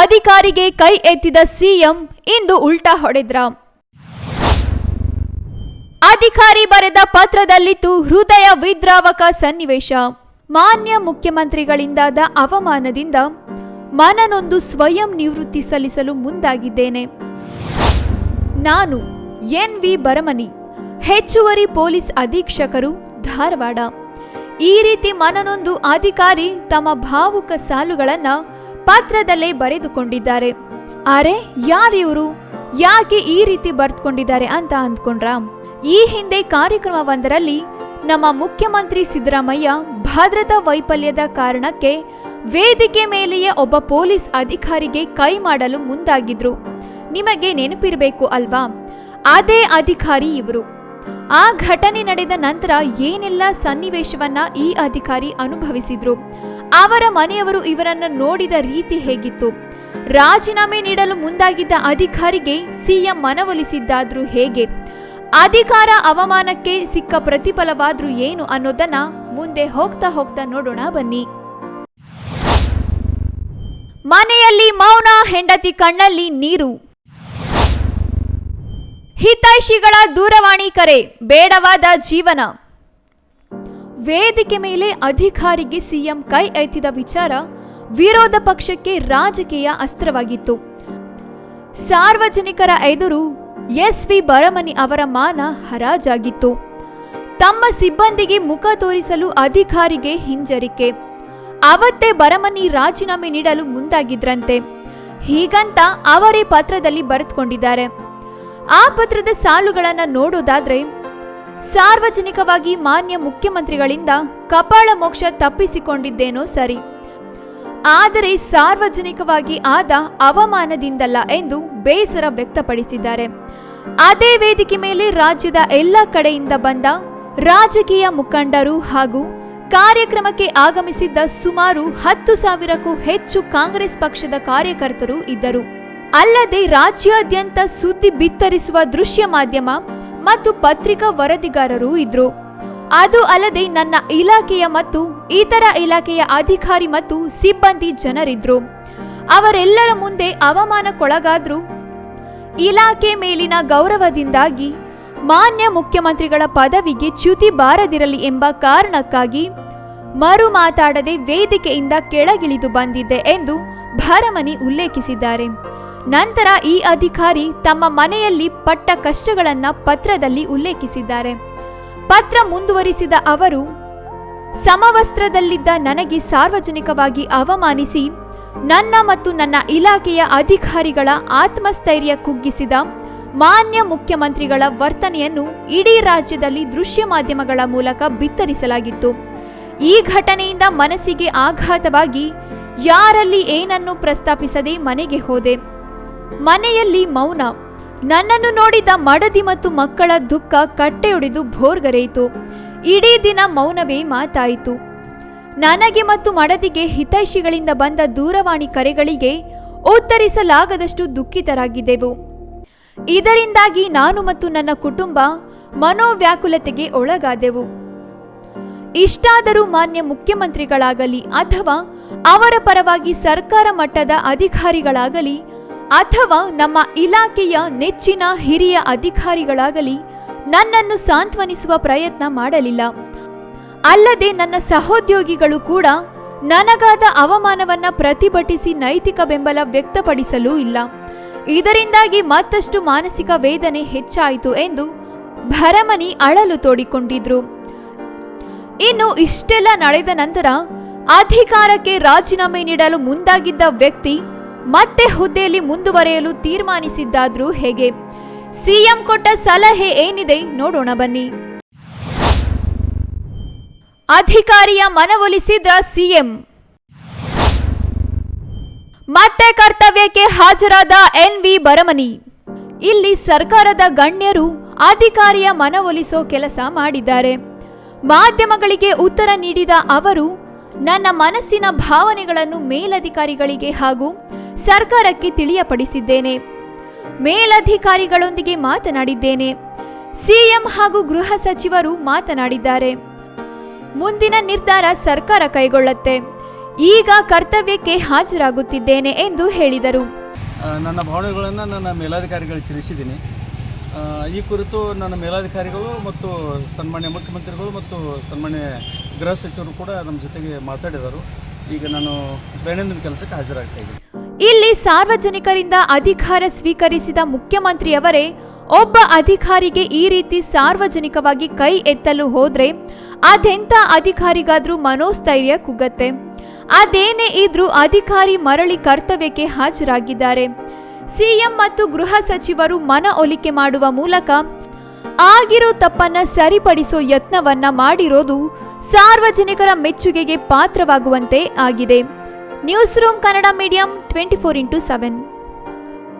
ಅಧಿಕಾರಿಗೆ ಕೈ ಎತ್ತಿದ ಸಿಎಂ ಇಂದು ಉಲ್ಟಾ ಹೊಡೆದ್ರ. ಅಧಿಕಾರಿ ಬರೆದ ಪತ್ರದಲ್ಲಿತ್ತು ಹೃದಯ ವಿದ್ರಾವಕ ಸನ್ನಿವೇಶ. ಮಾನ್ಯ ಮುಖ್ಯಮಂತ್ರಿಗಳಿಂದಾದ ಅವಮಾನದಿಂದ ಮನನೊಂದು ಸ್ವಯಂ ನಿವೃತ್ತಿ ಸಲ್ಲಿಸಲು ಮುಂದಾಗಿದ್ದೇನೆ. ನಾನು ಎನ್ ವಿ ಬರಮನಿ, ಹೆಚ್ಚುವರಿ ಪೊಲೀಸ್ ಅಧೀಕ್ಷಕರು ಧಾರವಾಡ. ಈ ರೀತಿ ಮನನೊಂದು ಅಧಿಕಾರಿ ತಮ್ಮ ಭಾವುಕ ಸಾಲುಗಳನ್ನ ಪತ್ರದಲ್ಲೇ ಬರೆದುಕೊಂಡಿದ್ದಾರೆ. ಅರೆ, ಯಾರಿವರು? ಯಾಕೆ ಈ ರೀತಿ ಬರೆದುಕೊಂಡಿದ್ದಾರೆ ಅಂತ ಅಂದ್ಕೊಂಡ್ರ? ಈ ಹಿಂದೆ ಕಾರ್ಯಕ್ರಮವೊಂದರಲ್ಲಿ ನಮ್ಮ ಮುಖ್ಯಮಂತ್ರಿ ಸಿದ್ದರಾಮಯ್ಯ ಭದ್ರತಾ ವೈಫಲ್ಯದ ಕಾರಣಕ್ಕೆ ವೇದಿಕೆ ಮೇಲೆಯೇ ಒಬ್ಬ ಪೊಲೀಸ್ ಅಧಿಕಾರಿಗೆ ಕೈ ಮಾಡಲು ಮುಂದಾಗಿದ್ರು. ನಿಮಗೆ ನೆನಪಿರಬೇಕು ಅಲ್ವಾ? ಅದೇ ಅಧಿಕಾರಿ ಇವರು. ಆ ಘಟನೆ ನಡೆದ ನಂತರ ಏನೆಲ್ಲ ಸನ್ನಿವೇಶವನ್ನ ಈ ಅಧಿಕಾರಿ ಅನುಭವಿಸಿದ್ರು? ಅವರ ಮನೆಯವರು ಇವರನ್ನ ನೋಡಿದ ರೀತಿ ಹೇಗಿತ್ತು? ರಾಜೀನಾಮೆ ನೀಡಲು ಮುಂದಾಗಿದ್ದ ಅಧಿಕಾರಿಗೆ ಸಿಎಂ ಮನವೊಲಿಸಿದ್ದಾದ್ರೂ ಹೇಗೆ? ಅಧಿಕಾರ ಅವಮಾನಕ್ಕೆ ಸಿಕ್ಕ ಪ್ರತಿಫಲವಾದ್ರೂ ಏನು ಅನ್ನೋದನ್ನ ಮುಂದೆ ಹೋಗ್ತಾ ಹೋಗ್ತಾ ನೋಡೋಣ ಬನ್ನಿ. ಮನೆಯಲ್ಲಿ ಮೌನ, ಹೆಂಡತಿ ಕಣ್ಣಲ್ಲಿ ನೀರು. ಹಿತೈಷಿಗಳ ದೂರವಾಣಿ ಕರೆ, ಬೇಡವಾದ ಜೀವನ. ವೇದಿಕೆ ಮೇಲೆ ಅಧಿಕಾರಿಗೆ ಸಿಎಂ ಕೈ ಎತ್ತಿದ ವಿಚಾರ ವಿರೋಧ ಪಕ್ಷಕ್ಕೆ ರಾಜಕೀಯ ಅಸ್ತ್ರವಾಗಿತ್ತು. ಸಾರ್ವಜನಿಕರ ಎದುರು ಎಸ್ ವಿ ಬರಮನಿ ಅವರ ಮಾನ ಹರಾಜಾಗಿತ್ತು. ತಮ್ಮ ಸಿಬ್ಬಂದಿಗೆ ಮುಖ ತೋರಿಸಲು ಅಧಿಕಾರಿಗೆ ಹಿಂಜರಿಕೆ. ಅವತ್ತೇ ಬರಮನಿ ರಾಜೀನಾಮೆ ನೀಡಲು ಮುಂದಾಗಿದ್ರಂತೆ. ಹೀಗಂತ ಅವರೇ ಪತ್ರದಲ್ಲಿ ಬರೆದುಕೊಂಡಿದ್ದಾರೆ. ಆ ಪತ್ರದ ಸಾಲುಗಳನ್ನು ನೋಡೋದಾದ್ರೆ ಸಾರ್ವಜನಿಕವಾಗಿ ಮಾನ್ಯ ಮುಖ್ಯಮಂತ್ರಿಗಳಿಂದ ಕಪಾಳ ಮೋಕ್ಷ ತಪ್ಪಿಸಿಕೊಂಡಿದ್ದೇನೋ ಸರಿ. ಆದರೆ ಸಾರ್ವಜನಿಕವಾಗಿ ಆದ ಅವಮಾನದಿಂದಲ್ಲ ಎಂದು ಬೇಸರ ವ್ಯಕ್ತಪಡಿಸಿದ್ದಾರೆ. ಅದೇ ವೇದಿಕೆ ಮೇಲೆ ರಾಜ್ಯದ ಎಲ್ಲ ಕಡೆಯಿಂದ ಬಂದ ರಾಜಕೀಯ ಮುಖಂಡರು ಹಾಗೂ ಕಾರ್ಯಕ್ರಮಕ್ಕೆ ಆಗಮಿಸಿದ್ದ ಸುಮಾರು ಹತ್ತು ಸಾವಿರಕ್ಕೂ ಹೆಚ್ಚು ಕಾಂಗ್ರೆಸ್ ಪಕ್ಷದ ಕಾರ್ಯಕರ್ತರು ಇದ್ದರು. ಅಲ್ಲದೆ ರಾಜ್ಯಾದ್ಯಂತ ಸುದ್ದಿ ಬಿತ್ತರಿಸುವ ದೃಶ್ಯ ಮಾಧ್ಯಮ ಮತ್ತು ಪತ್ರಿಕಾ ವರದಿಗಾರರೂ ಇದ್ರು. ಅದು ಅಲ್ಲದೆ ನನ್ನ ಇಲಾಖೆಯ ಮತ್ತು ಇತರ ಇಲಾಖೆಯ ಅಧಿಕಾರಿ ಮತ್ತು ಸಿಬ್ಬಂದಿ ಜನರಿದ್ರು. ಅವರೆಲ್ಲರ ಮುಂದೆ ಅವಮಾನಕ್ಕೊಳಗಾದ್ರು. ಇಲಾಖೆ ಮೇಲಿನ ಗೌರವದಿಂದಾಗಿ ಮಾನ್ಯ ಮುಖ್ಯಮಂತ್ರಿಗಳ ಪದವಿಗೆ ಚ್ಯುತಿ ಬಾರದಿರಲಿ ಎಂಬ ಕಾರಣಕ್ಕಾಗಿ ಮರು ಮಾತಾಡದೆ ವೇದಿಕೆಯಿಂದ ಕೆಳಗಿಳಿದು ಬಂದಿದ್ದೆ ಎಂದು ಭರಮನಿ ಉಲ್ಲೇಖಿಸಿದ್ದಾರೆ. ನಂತರ ಈ ಅಧಿಕಾರಿ ತಮ್ಮ ಮನೆಯಲ್ಲಿ ಪಟ್ಟ ಕಷ್ಟಗಳನ್ನು ಪತ್ರದಲ್ಲಿ ಉಲ್ಲೇಖಿಸಿದ್ದಾರೆ. ಪತ್ರ ಮುಂದುವರಿಸಿದ ಅವರು, ಸಮವಸ್ತ್ರದಲ್ಲಿದ್ದ ನನಗೆ ಸಾರ್ವಜನಿಕವಾಗಿ ಅವಮಾನಿಸಿ, ನನ್ನ ಮತ್ತು ನನ್ನ ಇಲಾಖೆಯ ಅಧಿಕಾರಿಗಳ ಆತ್ಮಸ್ಥೈರ್ಯ ಕುಗ್ಗಿಸಿದ ಮಾನ್ಯ ಮುಖ್ಯಮಂತ್ರಿಗಳ ವರ್ತನೆಯನ್ನು ಇಡೀ ರಾಜ್ಯದಲ್ಲಿ ದೃಶ್ಯ ಮಾಧ್ಯಮಗಳ ಮೂಲಕ ಬಿತ್ತರಿಸಲಾಗಿತ್ತು. ಈ ಘಟನೆಯಿಂದ ಮನಸ್ಸಿಗೆ ಆಘಾತವಾಗಿ ಯಾರಲ್ಲಿ ಏನನ್ನು ಪ್ರಸ್ತಾಪಿಸದೆ ಮನೆಗೆ ಹೋದೆ. ಮನೆಯಲ್ಲಿ ಮೌನ. ನನ್ನನ್ನು ನೋಡಿದ ಮಡದಿ ಮತ್ತು ಮಕ್ಕಳ ದುಃಖ ಕಟ್ಟೆಯೊಡೆದು ಭೋರ್ಗರೆಯಿತು. ಇಡೀ ದಿನ ಮೌನವೇ ಮಾತಾಯಿತು. ನನಗೆ ಮತ್ತು ಮಡದಿಗೆ ಹಿತೈಷಿಗಳಿಂದ ಬಂದ ದೂರವಾಣಿ ಕರೆಗಳಿಗೆ ಉತ್ತರಿಸಲಾಗದಷ್ಟು ದುಃಖಿತರಾಗಿದ್ದೆವು. ಇದರಿಂದಾಗಿ ನಾನು ಮತ್ತು ನನ್ನ ಕುಟುಂಬ ಮನೋವ್ಯಾಕುಲತೆಗೆ ಒಳಗಾದೆವು. ಇಷ್ಟಾದರೂ ಮಾನ್ಯ ಮುಖ್ಯಮಂತ್ರಿಗಳಾಗಲಿ ಅಥವಾ ಅವರ ಪರವಾಗಿ ಸರ್ಕಾರ ಮಟ್ಟದ ಅಧಿಕಾರಿಗಳಾಗಲಿ ಅಥವಾ ನಮ್ಮ ಇಲಾಖೆಯ ನೆಚ್ಚಿನ ಹಿರಿಯ ಅಧಿಕಾರಿಗಳಾಗಲಿ ನನ್ನನ್ನು ಸಾಂತ್ವನಿಸುವ ಪ್ರಯತ್ನ ಮಾಡಲಿಲ್ಲ. ಅಲ್ಲದೆ ನನ್ನ ಸಹೋದ್ಯೋಗಿಗಳು ಕೂಡ ನನಗಾದ ಅವಮಾನವನ್ನ ಪ್ರತಿಭಟಿಸಿ ನೈತಿಕ ಬೆಂಬಲ ವ್ಯಕ್ತಪಡಿಸಲೂ ಇಲ್ಲ. ಇದರಿಂದಾಗಿ ಮತ್ತಷ್ಟು ಮಾನಸಿಕ ವೇದನೆ ಹೆಚ್ಚಾಯಿತು ಎಂದು ಭರಮನಿ ಅಳಲು ತೋಡಿಕೊಂಡಿದ್ರು. ಇನ್ನು ಇಷ್ಟೆಲ್ಲ ನಡೆದ ನಂತರ ಅಧಿಕಾರಕ್ಕೆ ರಾಜೀನಾಮೆ ನೀಡಲು ಮುಂದಾಗಿದ್ದ ವ್ಯಕ್ತಿ ಮತ್ತೆ ಹುದ್ದೆಯಲ್ಲಿ ಮುಂದುವರೆಯಲು ತೀರ್ಮಾನಿಸಿದ್ದಾದ್ರೂ ಹೇಗೆ? ಸಿಎಂ ಕೊಟ್ಟ ಸಲಹೆ ಏನಿದೆ? ನೋಡೋಣ ಬನ್ನಿ. ಅಧಿಕಾರಿಯ ಮನವೊಲಿಸಿದ್ರ ಸಿಎಂ. ಮತ್ತೆ ಕರ್ತವ್ಯಕ್ಕೆ ಹಾಜರಾದ ಎನ್ ವಿ ಬರಮನಿ. ಇಲ್ಲಿ ಸರ್ಕಾರದ ಗಣ್ಯರು ಅಧಿಕಾರಿಯ ಮನವೊಲಿಸೋ ಕೆಲಸ ಮಾಡಿದ್ದಾರೆ. ಮಾಧ್ಯಮಗಳಿಗೆ ಉತ್ತರ ನೀಡಿದ ಅವರು, ನನ್ನ ಮನಸ್ಸಿನ ಭಾವನೆಗಳನ್ನು ಮೇಲಧಿಕಾರಿಗಳಿಗೆ ಹಾಗೂ ಸರ್ಕಾರಕ್ಕೆ ತಿಳಿಯಪಡಿಸಿದ್ದೇನೆ. ಮೇಲಧಿಕಾರಿಗಳೊಂದಿಗೆ ಮಾತನಾಡಿದ್ದೇನೆ. ಸಿಎಂ ಹಾಗೂ ಗೃಹ ಸಚಿವರು ಮಾತನಾಡಿದ್ದಾರೆ. ಮುಂದಿನ ನಿರ್ಧಾರ ಸರ್ಕಾರ ಕೈಗೊಳ್ಳುತ್ತೆ. ಈಗ ಕರ್ತವ್ಯಕ್ಕೆ ಹಾಜರಾಗುತ್ತಿದ್ದೇನೆ ಎಂದು ಹೇಳಿದರು. ನನ್ನ ಭಾವನೆಗಳನ್ನು ನನ್ನ ಮೇಲಾಧಿಕಾರಿಗಳಿಗೆ ತಿಳಿಸಿದ್ದೀನಿ. ಈ ಕುರಿತು ನನ್ನ ಮೇಲಾಧಿಕಾರಿಗಳು ಮತ್ತು ಸನ್ಮಾನ್ಯ ಮುಖ್ಯಮಂತ್ರಿಗಳು ಮತ್ತು ಸನ್ಮಾನ್ಯ ಗೃಹ ಸಚಿವರು ಕೂಡ ನಮ್ಮ ಜೊತೆಗೆ ಮಾತಾಡಿದರು. ಈಗ ನಾನು ದೈನಂದಿನ ಕೆಲಸಕ್ಕೆ ಹಾಜರಾಗ್ತಾ ಇದ್ದೀನಿ. ಇಲ್ಲಿ ಸಾರ್ವಜನಿಕರಿಂದ ಅಧಿಕಾರ ಸ್ವೀಕರಿಸಿದ ಮುಖ್ಯಮಂತ್ರಿಯವರೇ, ಒಬ್ಬ ಅಧಿಕಾರಿಗೆ ಈ ರೀತಿ ಸಾರ್ವಜನಿಕವಾಗಿ ಕೈ ಎತ್ತಲು ಹೋದ್ರೆ ಅದೆಂಥ ಅಧಿಕಾರಿಗಾದ್ರೂ ಮನೋಸ್ಥೈರ್ಯ ಕುಗ್ಗತ್ತೆ. ಅದೇನೇ ಇದ್ರೂ ಅಧಿಕಾರಿ ಮರಳಿ ಕರ್ತವ್ಯಕ್ಕೆ ಹಾಜರಾಗಿದ್ದಾರೆ. ಸಿಎಂ ಮತ್ತು ಗೃಹ ಸಚಿವರು ಮನ ಒಲಿಕೆ ಮಾಡುವ ಮೂಲಕ ಆಗಿರೋ ತಪ್ಪನ್ನ ಸರಿಪಡಿಸೋ ಯತ್ನವನ್ನ ಮಾಡಿರೋದು ಸಾರ್ವಜನಿಕರ ಮೆಚ್ಚುಗೆಗೆ ಪಾತ್ರವಾಗುವಂತೆ ಆಗಿದೆ. News room Kannada medium. Twenty four into seven.